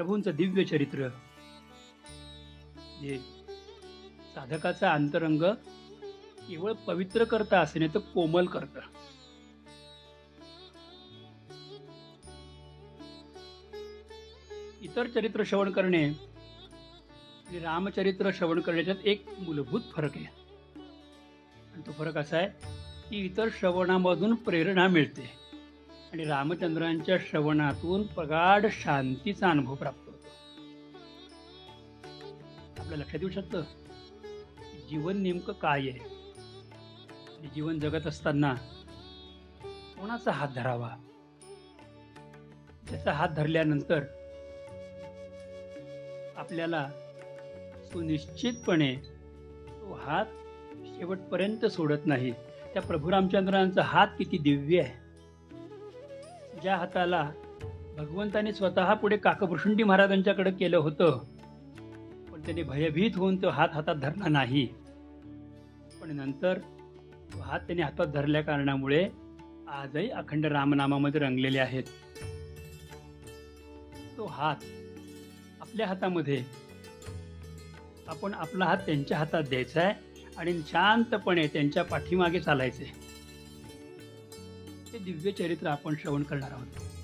प्रभूंचं दिव्य चरित्र. जे साधकाचा अंतरंग केवळ पवित्र करता असे नाही तर कोमल करता. इतर चरित्र श्रवण करणे आणि रामचरित्र श्रवण करण्याच्यात एक मूलभूत फरक आहे. आणि तो फरक असा आहे की इतर श्रवणामधून प्रेरणा मिळते. आणि रामचंद्रांच्या श्रवणातून प्रगाढ शांतीचा अनुभव प्राप्त होतो. आपल्या लक्षात येऊ शकतं? जीवन नेमकं काय आहे? जीवन जगत असताना कोणाचा हात धरावा? त्याचा हात धरल्यानंतर आपल्याला सुनिश्चितपणे तो हात शेवटपर्यंत सोडत नाही. त्या प्रभू रामचंद्रांचा हात किती दिव्य आहे. ज्या हाताला भगवंताने स्वतः पुढे काकभृषुंडी महाराजांच्याकडे केलं होतं. पण त्याने भयभीत होऊन तो हात हातात धरला नाही. पण नंतर तो हात त्याने हातात धरल्या कारणामुळे आजही अखंड रामनामामध्ये रंगलेले आहेत. तो हात आपल्या हातामध्ये. आपण आपला हात त्यांच्या हातात द्यायचा आहे आणि शांतपणे त्यांच्या पाठीमागे चालायचे. ते दिव्य चरित्र आपण श्रवण करणार आहोत.